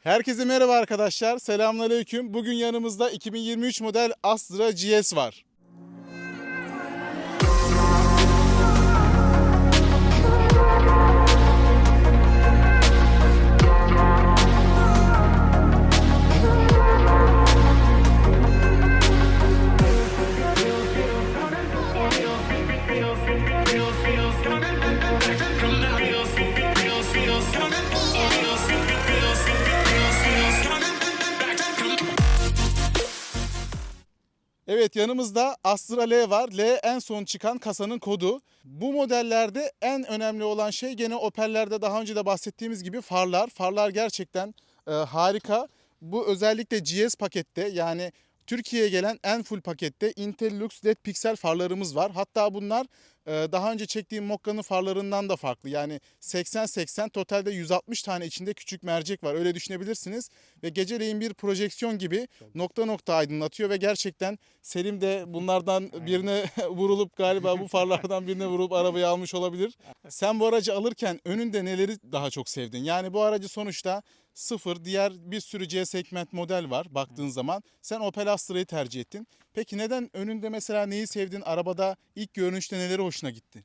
Herkese merhaba arkadaşlar. Selamünaleyküm. Bugün yanımızda 2023 model Astra GS var. Evet yanımızda Astra L var. L en son çıkan kasanın kodu. Bu modellerde en önemli olan şey gene Opel'lerde daha önce de bahsettiğimiz gibi farlar. Farlar gerçekten e, harika. Bu özellikle GS pakette yani Türkiye'ye gelen en full pakette Intellux LED piksel farlarımız var. Hatta bunlar daha önce çektiğim Mokka'nın farlarından da farklı. Yani 80-80 totalde 160 tane içinde küçük mercek var. Öyle düşünebilirsiniz. Ve geceleyin bir projeksiyon gibi nokta nokta aydınlatıyor ve gerçekten Selim de bunlardan birine vurulup galiba bu farlardan birine vurup arabayı almış olabilir. Sen bu aracı alırken önünde neleri daha çok sevdin? Yani bu aracı sonuçta sıfır diğer bir sürü C segment model var baktığın zaman. Sen Opel Astra'yı tercih ettin. Peki neden önünde mesela neyi sevdin? Arabada ilk görünüşte neleri hoşuna gitti?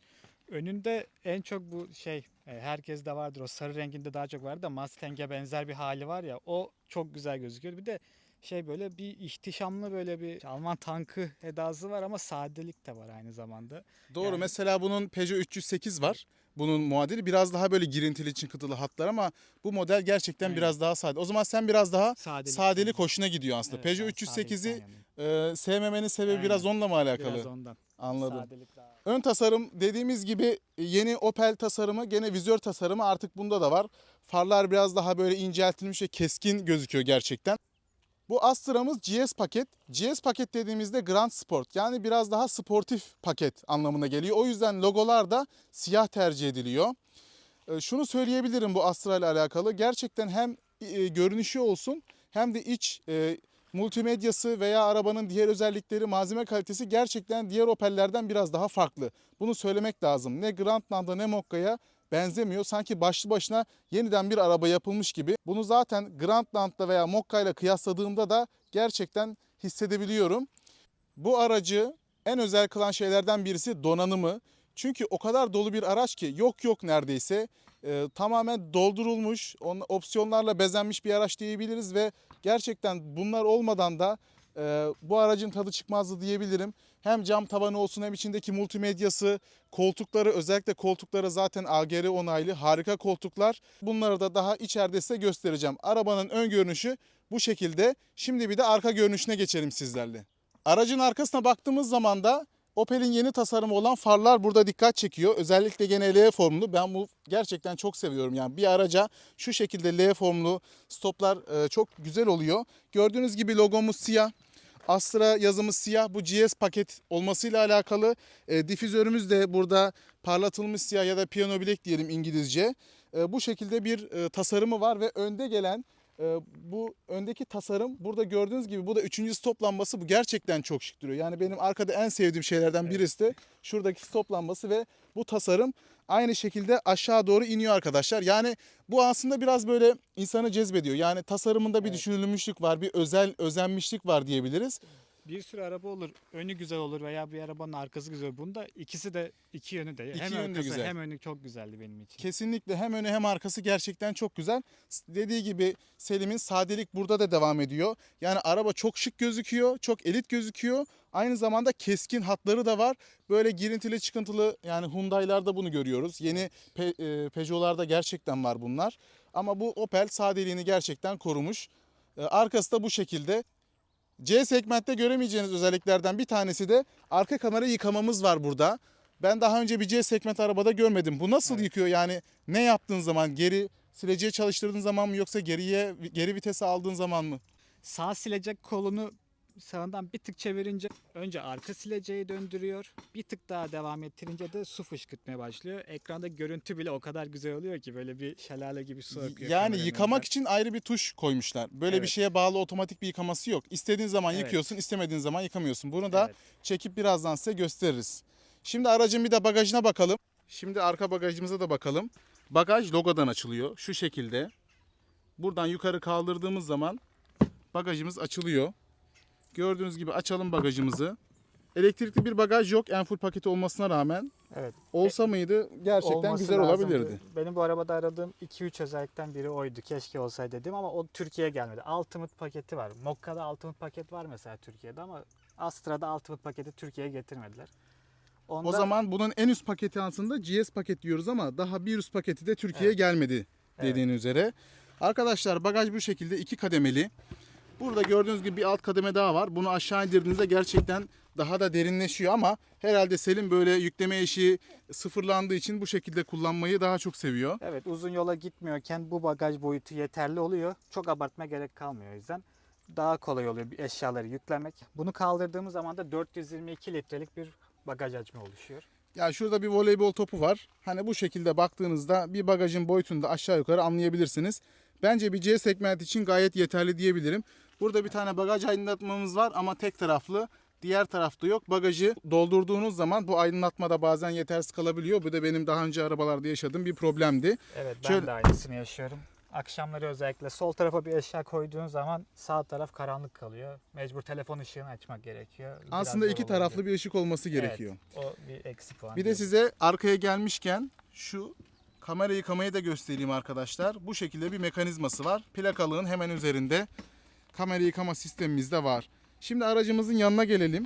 Önünde en çok bu şey e, herkes de vardır o sarı renginde daha çok vardı da Mustang'e benzer bir hali var ya o çok güzel gözüküyor. Bir de şey böyle bir ihtişamlı böyle bir Alman tankı edası var ama sadelik de var aynı zamanda. Doğru Yani- mesela bunun Peugeot 308 var. Bunun muadili biraz daha böyle girintili çıkıntılı hatlar ama bu model gerçekten Aynen. biraz daha sade. O zaman sen biraz daha Sadelik. sadelik hoşuna gidiyor aslında. Evet, Peugeot ben 308'i sadelikten yanayım. e, sevmemenin sebebi Aynen. biraz onunla mı alakalı? Biraz ondan. Anladım. Ön tasarım dediğimiz gibi yeni Opel tasarımı gene vizör tasarımı artık bunda da var. Farlar biraz daha böyle inceltilmiş ve keskin gözüküyor gerçekten. Bu Astra'mız GS paket. GS paket dediğimizde Grand Sport yani biraz daha sportif paket anlamına geliyor. O yüzden logolar da siyah tercih ediliyor. Ee, Şunu söyleyebilirim bu Astra ile alakalı. Gerçekten hem e, görünüşü olsun hem de iç e, multimedyası veya arabanın diğer özellikleri, malzeme kalitesi gerçekten diğer Opel'lerden biraz daha farklı. Bunu söylemek lazım. Ne Grandland'a ne Mokka'ya benzemiyor. Sanki başlı başına yeniden bir araba yapılmış gibi. Bunu zaten Grandland'la veya Mokka ile kıyasladığımda da gerçekten hissedebiliyorum. Bu aracı en özel kılan şeylerden birisi donanımı. Çünkü o kadar dolu bir araç ki yok yok neredeyse Ee, tamamen doldurulmuş, on, opsiyonlarla bezenmiş bir araç diyebiliriz ve gerçekten bunlar olmadan da e, bu aracın tadı çıkmazdı diyebilirim. Hem cam tavanı olsun hem içindeki multimedyası, koltukları özellikle koltukları zaten AGR onaylı harika koltuklar. Bunları da daha içeride size göstereceğim. Arabanın ön görünüşü bu şekilde. Şimdi bir de arka görünüşüne geçelim sizlerle. Aracın arkasına baktığımız zaman da Opel'in yeni tasarımı olan farlar burada dikkat çekiyor. Özellikle gene L formlu. Ben bu gerçekten çok seviyorum. Yani bir araca şu şekilde L formlu stoplar e, çok güzel oluyor. Gördüğünüz gibi logomuz siyah. Astra yazımız siyah. Bu GS paket olmasıyla alakalı. E, difüzörümüz de burada parlatılmış siyah ya da piyano bilek diyelim İngilizce. E, bu şekilde bir e, tasarımı var ve önde gelen e, bu öndeki tasarım burada gördüğünüz gibi bu da üçüncü stop lambası bu gerçekten çok şık duruyor. Yani benim arkada en sevdiğim şeylerden birisi de şuradaki stop lambası ve bu tasarım aynı şekilde aşağı doğru iniyor arkadaşlar. Yani bu aslında biraz böyle insanı cezbediyor. Yani tasarımında bir Evet. düşünülmüşlük var, bir özel özenmişlik var diyebiliriz. Bir sürü araba olur. Önü güzel olur veya bir arabanın arkası güzel olur. Bunda ikisi de iki yönü de. İki hem yönü de arkası güzel. hem önü çok güzeldi benim için. Kesinlikle hem önü hem arkası gerçekten çok güzel. Dediği gibi Selim'in sadelik burada da devam ediyor. Yani araba çok şık gözüküyor, çok elit gözüküyor. Aynı zamanda keskin hatları da var. Böyle girintili çıkıntılı yani Hyundai'larda bunu görüyoruz. Yeni Pe- e, Peugeot'larda gerçekten var bunlar. Ama bu Opel sadeliğini gerçekten korumuş. E, Arkası da bu şekilde. C segmentte göremeyeceğiniz özelliklerden bir tanesi de arka kamera yıkamamız var burada. Ben daha önce bir C segment arabada görmedim. Bu nasıl Evet. yıkıyor? Yani ne yaptığın zaman geri sileceği çalıştırdığın zaman mı yoksa geriye geri vitese aldığın zaman mı? Sağ silecek kolunu sağından bir tık çevirince önce arka sileceği döndürüyor. Bir tık daha devam ettirince de su fışkırtmaya başlıyor. Ekranda görüntü bile o kadar güzel oluyor ki böyle bir şelale gibi su akıyor. Yani yıkamak önünden. için ayrı bir tuş koymuşlar. Böyle bir Evet. şeye bağlı otomatik bir yıkaması yok. İstediğin zaman Evet. yıkıyorsun, istemediğin zaman yıkamıyorsun. Bunu da Evet. çekip birazdan size gösteririz. Şimdi aracın bir de bagajına bakalım. Şimdi arka bagajımıza da bakalım. Bagaj logodan açılıyor şu şekilde. buradan yukarı kaldırdığımız zaman bagajımız açılıyor. Gördüğünüz gibi açalım bagajımızı. Elektrikli bir bagaj yok en full paketi olmasına rağmen. Evet. Olsa mıydı gerçekten Olması güzel lazımdı. olabilirdi. Benim bu arabada aradığım 2-3 özellikten biri oydu. Keşke olsaydı dedim ama o Türkiye'ye gelmedi. Ultimate paketi var. Mokka'da Ultimate paket var mesela Türkiye'de ama Astra'da Ultimate paketi Türkiye'ye getirmediler. Onda, O zaman bunun en üst paketi aslında GS paket diyoruz ama daha bir üst paketi de Türkiye'ye Evet. gelmedi dediğin üzere. Arkadaşlar bagaj bu şekilde iki kademeli. Burada gördüğünüz gibi bir alt kademe daha var. Bunu aşağı indirdiğinizde gerçekten daha da derinleşiyor ama herhalde Selim böyle yükleme eşiği sıfırlandığı için bu şekilde kullanmayı daha çok seviyor. Evet uzun yola gitmiyorken bu bagaj boyutu yeterli oluyor. Çok abartma gerek kalmıyor o yüzden. Daha kolay oluyor eşyaları yüklemek. Bunu kaldırdığımız zaman da 422 litrelik bir bagaj hacmi oluşuyor. Ya şurada bir voleybol topu var. Hani bu şekilde baktığınızda bir bagajın boyutunu da aşağı yukarı anlayabilirsiniz. Bence bir C segment için gayet yeterli diyebilirim. Burada bir tane bagaj aydınlatmamız var ama tek taraflı. Diğer tarafta yok. Bagajı doldurduğunuz zaman bu aydınlatma da bazen yetersiz kalabiliyor. Bu da benim daha önce arabalarda yaşadığım bir problemdi. Evet ben Şöyle- de aynısını yaşıyorum. Akşamları özellikle sol tarafa bir eşya koyduğun zaman sağ taraf karanlık kalıyor. Mecbur telefon ışığını açmak gerekiyor. Biraz Aslında iki taraflı bir ışık olması Evet, gerekiyor. o bir eksi puan. Bir de size arkaya gelmişken şu kamera yıkamayı da göstereyim arkadaşlar. Bu şekilde bir mekanizması var. Plakalığın hemen üzerinde kamera yıkama sistemimiz de var. Şimdi aracımızın yanına gelelim.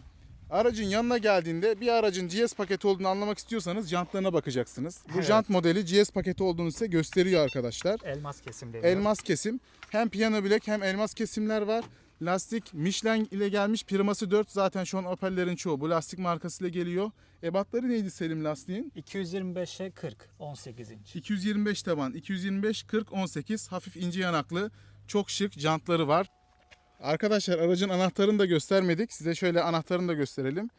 Aracın yanına geldiğinde bir aracın GS paketi olduğunu anlamak istiyorsanız jantlarına bakacaksınız. Bu Evet. jant modeli GS paketi olduğunu size gösteriyor arkadaşlar. elmas kesim deniyor. Elmas kesim. Hem piyano bilek hem elmas kesimler var. Lastik Michelin ile gelmiş. Priması 4 zaten şu an Opel'lerin çoğu bu lastik markasıyla geliyor. Ebatları neydi Selim lastiğin? 225'e 40, 18 inç. 225 taban, 225 40 18 hafif ince yanaklı, çok şık jantları var. Arkadaşlar aracın anahtarını da göstermedik. Size şöyle anahtarını da gösterelim.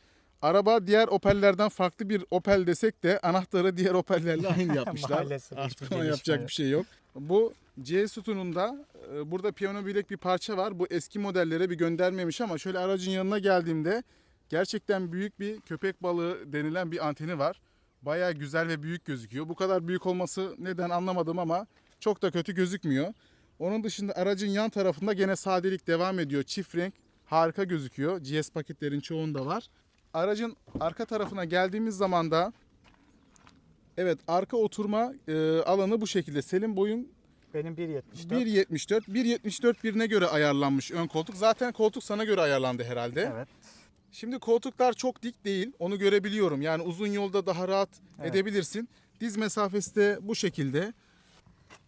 Araba diğer Opel'lerden farklı bir Opel desek de anahtarı diğer Opel'lerle aynı yapmışlar. Maalesef Artık ona yapacak bir şey yok. Bu C sütununda e, burada piyano bilek bir parça var. Bu eski modellere bir göndermemiş ama şöyle aracın yanına geldiğimde gerçekten büyük bir köpek balığı denilen bir anteni var. Baya güzel ve büyük gözüküyor. Bu kadar büyük olması neden anlamadım ama çok da kötü gözükmüyor. Onun dışında aracın yan tarafında gene sadelik devam ediyor. Çift renk harika gözüküyor. GS paketlerin çoğunda var. Aracın arka tarafına geldiğimiz zaman da evet arka oturma e, alanı bu şekilde. Selim boyun Benim 1.74. 1.74. 1.74 birine göre ayarlanmış ön koltuk. Zaten koltuk sana göre ayarlandı herhalde. Evet. Şimdi koltuklar çok dik değil. Onu görebiliyorum. Yani uzun yolda daha rahat Evet. edebilirsin. Diz mesafesi de bu şekilde.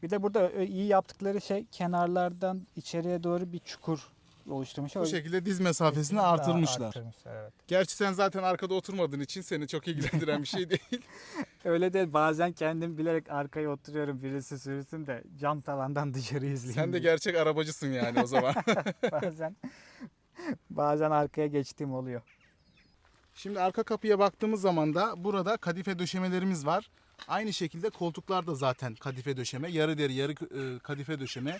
Bir de burada e, iyi yaptıkları şey kenarlardan içeriye doğru bir çukur oluşturmuşlar. Bu şekilde diz mesafesini Daha artırmışlar. artırmışlar, evet. Gerçi sen zaten arkada oturmadığın için seni çok ilgilendiren bir şey değil. Öyle değil. Bazen kendim bilerek arkaya oturuyorum birisi sürsün de cam tavandan dışarı izleyeyim. sen de diye. gerçek arabacısın yani o zaman. bazen bazen arkaya geçtiğim oluyor. Şimdi arka kapıya baktığımız zaman da burada kadife döşemelerimiz var. Aynı şekilde koltuklar da zaten kadife döşeme. Yarı deri yarı e, kadife döşeme.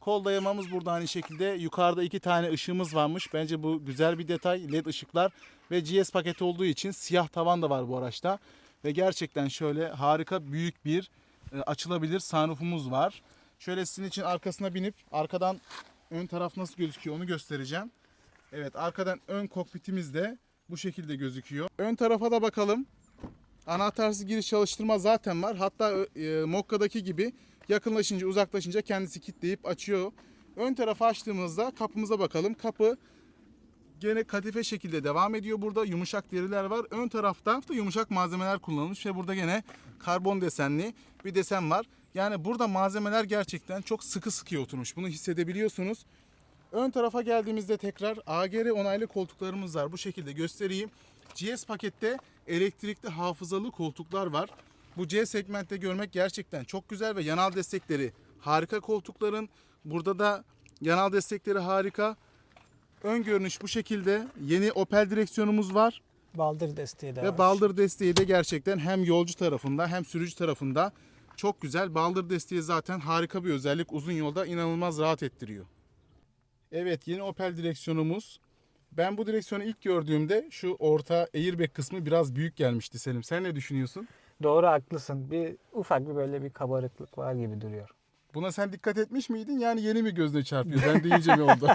Kol dayamamız burada aynı şekilde. Yukarıda iki tane ışığımız varmış. Bence bu güzel bir detay. LED ışıklar ve GS paketi olduğu için siyah tavan da var bu araçta. Ve gerçekten şöyle harika büyük bir e, açılabilir sunroofumuz var. Şöyle sizin için arkasına binip arkadan ön taraf nasıl gözüküyor onu göstereceğim. Evet arkadan ön kokpitimiz de bu şekilde gözüküyor. Ön tarafa da bakalım. Anahtarsız giriş çalıştırma zaten var. Hatta e, Mokka'daki gibi yakınlaşınca uzaklaşınca kendisi kilitleyip açıyor. Ön tarafı açtığımızda kapımıza bakalım. Kapı gene kadife şekilde devam ediyor. Burada yumuşak deriler var. Ön tarafta da yumuşak malzemeler kullanılmış ve burada gene karbon desenli bir desen var. Yani burada malzemeler gerçekten çok sıkı sıkıya oturmuş. Bunu hissedebiliyorsunuz. Ön tarafa geldiğimizde tekrar AGR onaylı koltuklarımız var. Bu şekilde göstereyim. GS pakette elektrikli hafızalı koltuklar var. Bu C segmentte görmek gerçekten çok güzel ve yanal destekleri harika koltukların. Burada da yanal destekleri harika. Ön görünüş bu şekilde. Yeni Opel direksiyonumuz var. Baldır desteği de Ve var. baldır desteği de gerçekten hem yolcu tarafında hem sürücü tarafında çok güzel. Baldır desteği zaten harika bir özellik. Uzun yolda inanılmaz rahat ettiriyor. Evet yeni Opel direksiyonumuz. Ben bu direksiyonu ilk gördüğümde şu orta airbag kısmı biraz büyük gelmişti Selim. Sen ne düşünüyorsun? Doğru haklısın. Bir ufak bir böyle bir kabarıklık var gibi duruyor. Buna sen dikkat etmiş miydin? Yani yeni mi gözüne çarpıyor? Ben deyince mi oldu?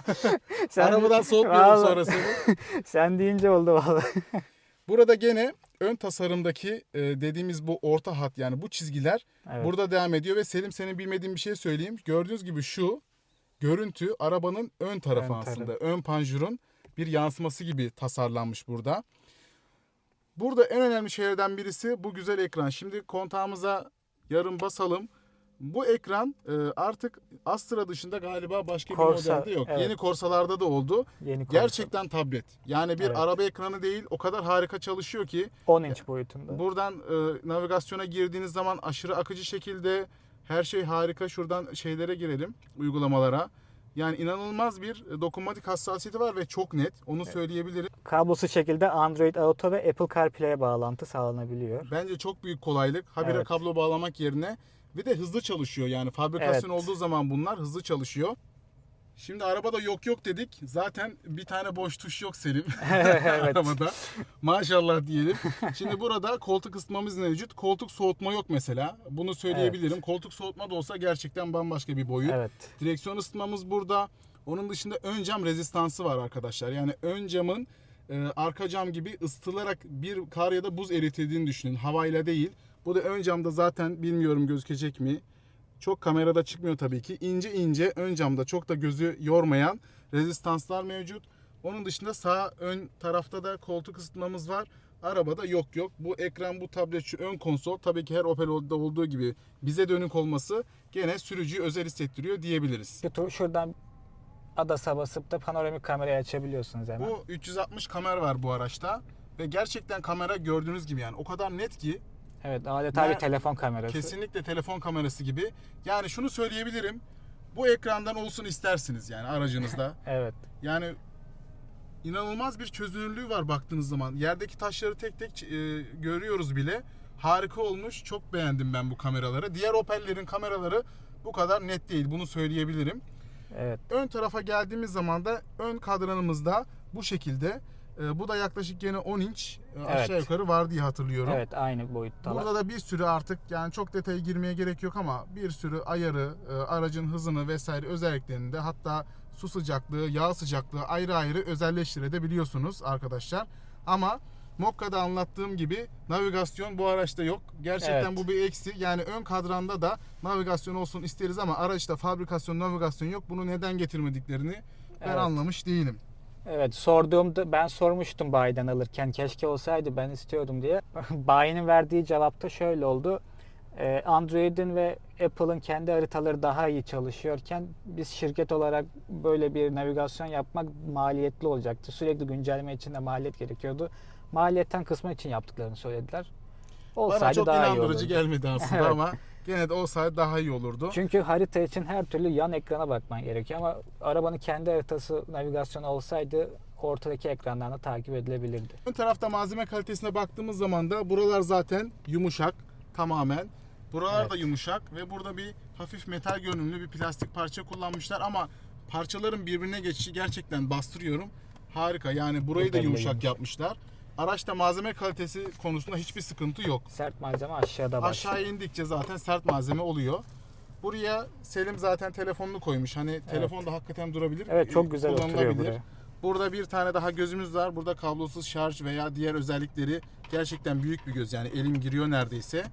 Sen- Arabadan Vallahi- sonra seni. Sen deyince oldu vallahi. Burada gene ön tasarımdaki e, dediğimiz bu orta hat yani bu çizgiler Evet. burada devam ediyor ve Selim senin bilmediğin bir şey söyleyeyim. Gördüğünüz gibi şu görüntü arabanın ön tarafı Ön tarafı. aslında. Ön panjurun bir yansıması gibi tasarlanmış burada. Burada en önemli şeylerden birisi bu güzel ekran. Şimdi kontağımıza yarın basalım. Bu ekran e, artık Astra dışında galiba başka bir Corsa, modelde yok. evet. Yeni Corsa'larda da oldu. Yeni Corsa. Gerçekten tablet. Yani bir Evet. araba ekranı değil o kadar harika çalışıyor ki 10 inç boyutunda. buradan e, navigasyona girdiğiniz zaman aşırı akıcı şekilde her şey harika. Şuradan şeylere girelim uygulamalara. Yani inanılmaz bir e, dokunmatik hassasiyeti var ve çok net. Onu söyleyebilirim. Kablosuz şekilde Android Auto ve Apple CarPlay'e bağlantı sağlanabiliyor. Bence çok büyük kolaylık. Habire Evet. kablo bağlamak yerine bir de hızlı çalışıyor. Yani fabrikasyon Evet. olduğu zaman bunlar hızlı çalışıyor. Şimdi arabada yok yok dedik. Zaten bir tane boş tuş yok Selim. evet. arabada. Maşallah diyelim. Şimdi burada koltuk ısıtmamız mevcut. Koltuk soğutma yok mesela. Bunu söyleyebilirim. Koltuk soğutma da olsa gerçekten bambaşka bir boyut. Evet. Direksiyon ısıtmamız burada. Onun dışında ön cam rezistansı var arkadaşlar. Yani ön camın e, arka cam gibi ısıtılarak bir kar ya da buz eritildiğini düşünün. Havayla değil. Bu da ön camda zaten bilmiyorum gözükecek mi. Çok kamerada çıkmıyor tabii ki. İnce ince ön camda çok da gözü yormayan rezistanslar mevcut. Onun dışında sağ ön tarafta da koltuk ısıtmamız var. Arabada yok yok. Bu ekran, bu tablet, şu ön konsol tabii ki her Opel'de olduğu gibi bize dönük olması gene sürücüyü özel hissettiriyor diyebiliriz. Şu şuradan adasa basıp da panoramik kamerayı açabiliyorsunuz hemen. Bu 360 kamera var bu araçta ve gerçekten kamera gördüğünüz gibi yani o kadar net ki Evet adeta Ne- bir telefon kamerası. kesinlikle telefon kamerası gibi. Yani şunu söyleyebilirim. Bu ekrandan olsun istersiniz yani aracınızda. Evet. Yani inanılmaz bir çözünürlüğü var baktığınız zaman. Yerdeki taşları tek tek e, görüyoruz bile. Harika olmuş. Çok beğendim ben bu kameraları. Diğer Opel'lerin kameraları bu kadar net değil. Bunu söyleyebilirim. Evet. Ön tarafa geldiğimiz zaman da ön kadranımızda bu şekilde. E, bu da yaklaşık yine 10 inç e, aşağı Evet. yukarı var diye hatırlıyorum. Evet aynı boyuttalar. Burada da bir sürü artık yani çok detaya girmeye gerek yok ama bir sürü ayarı, e, aracın hızını vesaire özelliklerini de hatta su sıcaklığı, yağ sıcaklığı ayrı ayrı özelleştirebiliyorsunuz arkadaşlar. Ama Mokka'da anlattığım gibi navigasyon bu araçta yok. Gerçekten Evet. bu bir eksi. Yani ön kadranda da navigasyon olsun isteriz ama araçta fabrikasyon navigasyon yok. Bunu neden getirmediklerini ben Evet. anlamış değilim. Evet sorduğumda ben sormuştum bayiden alırken keşke olsaydı ben istiyordum diye. Bayinin verdiği cevapta şöyle oldu. Ee, Android'in ve Apple'ın kendi haritaları daha iyi çalışıyorken biz şirket olarak böyle bir navigasyon yapmak maliyetli olacaktı. Sürekli güncelleme için de maliyet gerekiyordu. Maliyetten kısmı için yaptıklarını söylediler. Olsaydı Bana çok daha iyi inandırıcı olurdu. gelmedi aslında Evet. ama gene de olsaydı daha iyi olurdu. Çünkü harita için her türlü yan ekrana bakman gerekiyor ama arabanın kendi haritası navigasyonu olsaydı ortadaki ekrandan da takip edilebilirdi. Ön tarafta malzeme kalitesine baktığımız zaman da buralar zaten yumuşak tamamen. Buralar Evet. da yumuşak ve burada bir hafif metal görünümlü bir plastik parça kullanmışlar ama parçaların birbirine geçişi gerçekten bastırıyorum. Harika yani burayı da yumuşak. yapmışlar. Araçta malzeme kalitesi konusunda hiçbir sıkıntı yok. Sert malzeme aşağıda başlıyor. Aşağı indikçe zaten sert malzeme oluyor. Buraya Selim zaten telefonunu koymuş. Hani telefon da hakikaten durabilir. Evet çok e, güzel oturuyor buraya. Burada bir tane daha gözümüz var. Burada kablosuz şarj veya diğer özellikleri gerçekten büyük bir göz. Yani elim giriyor neredeyse.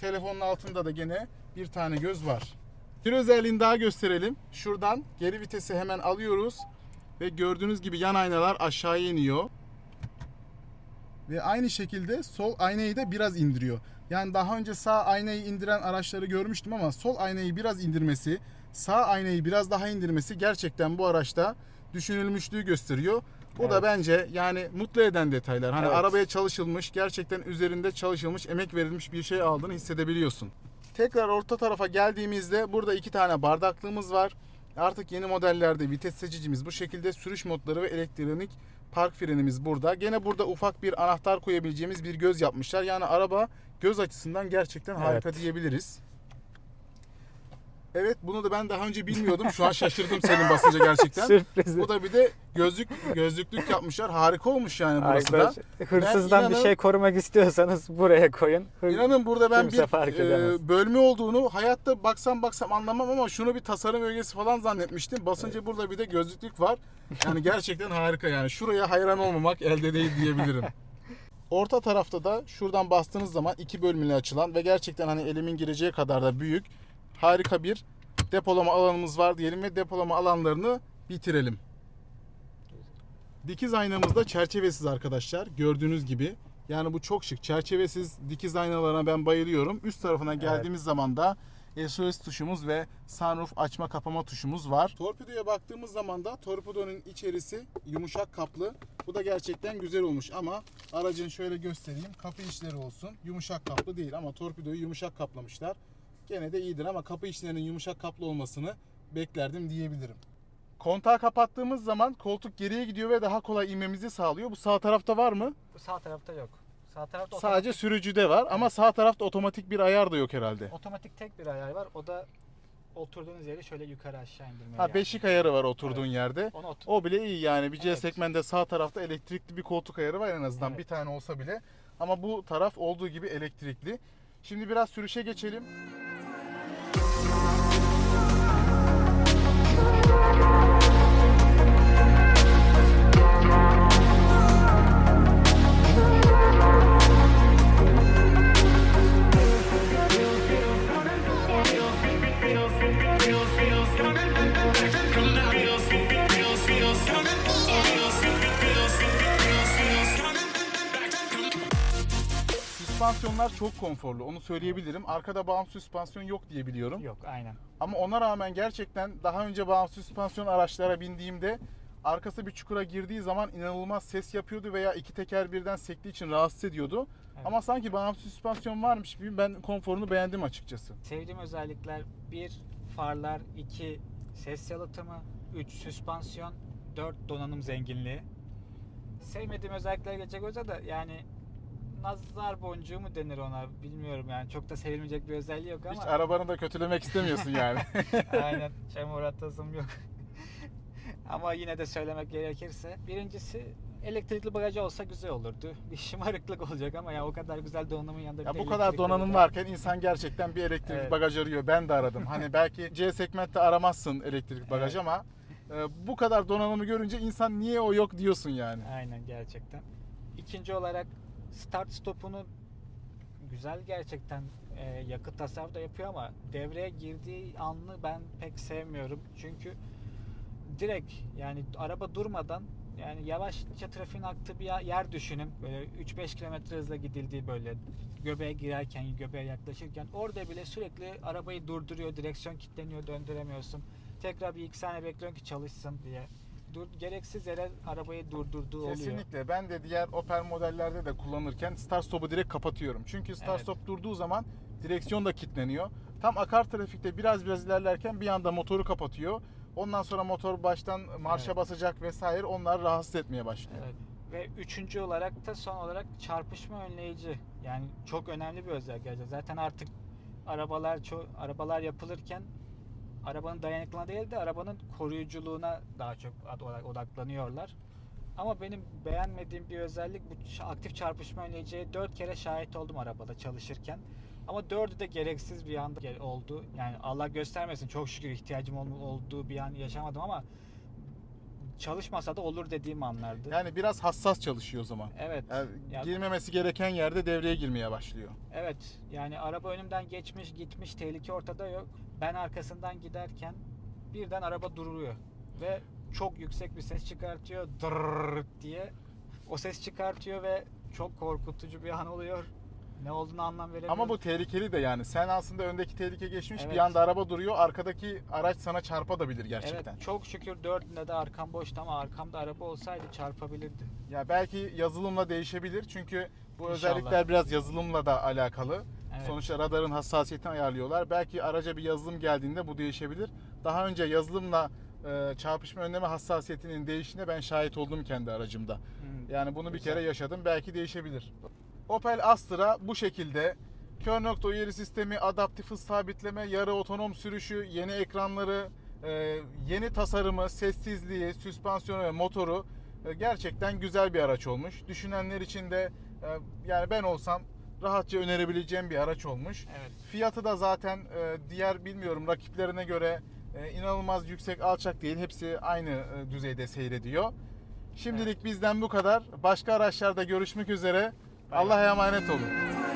Telefonun altında da gene bir tane göz var. Bir özelliğini daha gösterelim. Şuradan geri vitesi hemen alıyoruz. Ve gördüğünüz gibi yan aynalar aşağıya iniyor. Ve aynı şekilde sol aynayı da biraz indiriyor. Yani daha önce sağ aynayı indiren araçları görmüştüm ama sol aynayı biraz indirmesi, sağ aynayı biraz daha indirmesi gerçekten bu araçta düşünülmüşlüğü gösteriyor. Bu da Evet. bence yani mutlu eden detaylar. Hani Evet. arabaya çalışılmış, gerçekten üzerinde çalışılmış, emek verilmiş bir şey aldığını hissedebiliyorsun. Tekrar orta tarafa geldiğimizde burada iki tane bardaklığımız var. Artık yeni modellerde vites seçicimiz bu şekilde sürüş modları ve elektronik park frenimiz burada. Gene burada ufak bir anahtar koyabileceğimiz bir göz yapmışlar. Yani araba göz açısından gerçekten harika Evet. diyebiliriz. Evet bunu da ben daha önce bilmiyordum. Şu an şaşırdım senin basınca gerçekten. Sürpriz. Bu da bir de gözlük gözlüklük yapmışlar. Harika olmuş yani burası da. Arkadaş, hırsızdan bir inanın- şey korumak istiyorsanız buraya koyun. Hır- İnanın burada ben bir e, bölme olduğunu hayatta baksam baksam anlamam ama şunu bir tasarım bölgesi falan zannetmiştim. Basınca burada bir de gözlüklük var. Yani gerçekten harika yani. Şuraya hayran olmamak elde değil diyebilirim. Orta tarafta da şuradan bastığınız zaman iki bölümle açılan ve gerçekten hani elimin gireceği kadar da büyük harika bir depolama alanımız var diyelim ve depolama alanlarını bitirelim. Dikiz aynamız da çerçevesiz arkadaşlar. Gördüğünüz gibi. Yani bu çok şık. Çerçevesiz dikiz aynalarına ben bayılıyorum. Üst tarafına geldiğimiz zaman da SOS tuşumuz ve sunroof açma kapama tuşumuz var. Torpidoya baktığımız zaman da torpidonun içerisi yumuşak kaplı. Bu da gerçekten güzel olmuş ama aracın şöyle göstereyim. Kapı içleri olsun. Yumuşak kaplı değil ama torpidoyu yumuşak kaplamışlar. Gene de iyidir ama kapı içlerinin yumuşak kaplı olmasını beklerdim diyebilirim. Kontağı kapattığımız zaman koltuk geriye gidiyor ve daha kolay inmemizi sağlıyor. Bu sağ tarafta var mı? Sağ tarafta yok. Sağ tarafta Sadece sürücüde var ama sağ tarafta otomatik bir ayar da yok herhalde. otomatik, otomatik tek bir ayar var. O da oturduğunuz yeri şöyle yukarı aşağı indirme. Ha yani. beşik ayarı var oturduğun yerde. Onu otur- O bile iyi yani bir C Evet. segmente sağ tarafta elektrikli bir koltuk ayarı var en azından Evet. bir tane olsa bile. Ama bu taraf olduğu gibi elektrikli. Şimdi biraz sürüşe geçelim. Süspansiyonlar çok konforlu onu söyleyebilirim. Arkada bağımsız süspansiyon yok diye biliyorum. Yok aynen. Ama ona rağmen gerçekten daha önce bağımsız süspansiyon araçlara bindiğimde arkası bir çukura girdiği zaman inanılmaz ses yapıyordu veya iki teker birden sektiği için rahatsız ediyordu. Evet. Ama sanki bağımsız süspansiyon varmış gibi ben konforunu beğendim açıkçası. Sevdiğim özellikler 1 farlar, 2 ses yalıtımı, 3 süspansiyon, 4 donanım zenginliği. Sevmediğim özellikler geçecek olsa da yani nazar boncuğu mu denir ona bilmiyorum yani çok da sevilmeyecek bir özelliği yok Hiç ama arabanı da kötülemek istemiyorsun yani. aynen çamur atasım yok. ama yine de söylemek gerekirse birincisi elektrikli bagajı olsa güzel olurdu. Bir şımarıklık olacak ama ya o kadar güzel donanımın yanında bir ya bu kadar elektrikli donanım bagaj- varken insan gerçekten bir elektrik Evet. bagaj arıyor. Ben de aradım. Hani belki C segmentte aramazsın elektrik bagaj Evet. ama e, bu kadar donanımı görünce insan niye o yok diyorsun yani. Aynen gerçekten. İkinci olarak start stopunu güzel gerçekten e, yakıt tasarrufu da yapıyor ama devreye girdiği anını ben pek sevmiyorum. Çünkü direkt yani araba durmadan yani yavaşça trafiğin aktığı bir yer düşünün. Böyle 3-5 kilometre hızla gidildiği böyle göbeğe girerken, göbeğe yaklaşırken orada bile sürekli arabayı durduruyor, direksiyon kilitleniyor, döndüremiyorsun. Tekrar bir iki saniye bekliyorsun ki çalışsın diye. Dur, gereksiz yere arabayı durdurduğu oluyor. Kesinlikle. Ben de diğer Opel modellerde de kullanırken start stop'u direkt kapatıyorum. Çünkü start Evet. stop durduğu zaman direksiyon da kilitleniyor. Tam akar trafikte biraz biraz ilerlerken bir anda motoru kapatıyor. Ondan sonra motor baştan marşa Evet. basacak vesaire onlar rahatsız etmeye başlıyor. Evet. Ve üçüncü olarak da son olarak çarpışma önleyici. Yani çok önemli bir özellik. gerçekten. Zaten artık arabalar ço- arabalar yapılırken arabanın dayanıklılığına değil de arabanın koruyuculuğuna daha çok odaklanıyorlar. Ama benim beğenmediğim bir özellik bu aktif çarpışma önleyiciye dört kere şahit oldum arabada çalışırken. Ama dördü de gereksiz bir anda oldu. Yani Allah göstermesin çok şükür ihtiyacım ol- olduğu bir an yaşamadım ama çalışmasa da olur dediğim anlardı. Yani biraz hassas çalışıyor o zaman. Evet. Yani Ya- girmemesi gereken yerde devreye girmeye başlıyor. Evet. Yani araba önümden geçmiş, gitmiş, tehlike ortada yok. Ben arkasından giderken birden araba duruyor ve çok yüksek bir ses çıkartıyor. Dırrrr diye. O ses çıkartıyor ve çok korkutucu bir an oluyor. Ne olduğunu anlam veremiyorum. Ama bu tehlikeli de yani. Sen aslında öndeki tehlike geçmiş Evet. bir anda araba duruyor. Arkadaki araç sana çarpabilir gerçekten. Evet, çok şükür dördünde de arkam boştu ama arkamda araba olsaydı çarpabilirdi. Ya belki yazılımla değişebilir çünkü bu İnşallah. özellikler biraz yazılımla da alakalı. Evet. Sonuçta radarın hassasiyetini ayarlıyorlar. Belki araca bir yazılım geldiğinde bu değişebilir. Daha önce yazılımla e, çarpışma önleme hassasiyetinin değişine ben şahit oldum kendi aracımda. Hmm, Yani bunu bir güzel. kere yaşadım. Belki değişebilir. Opel Astra bu şekilde Kör nokta uyarı sistemi, adaptif hız sabitleme, yarı otonom sürüşü, yeni ekranları, e, yeni tasarımı, sessizliği, süspansiyonu ve motoru e, gerçekten güzel bir araç olmuş. Düşünenler için de e, yani ben olsam rahatça önerebileceğim bir araç olmuş. Evet. Fiyatı da zaten e, diğer bilmiyorum rakiplerine göre e, inanılmaz yüksek alçak değil. Hepsi aynı e, düzeyde seyrediyor. Şimdilik bizden bu kadar. Başka araçlarda görüşmek üzere. Bay. Allah'a emanet olun.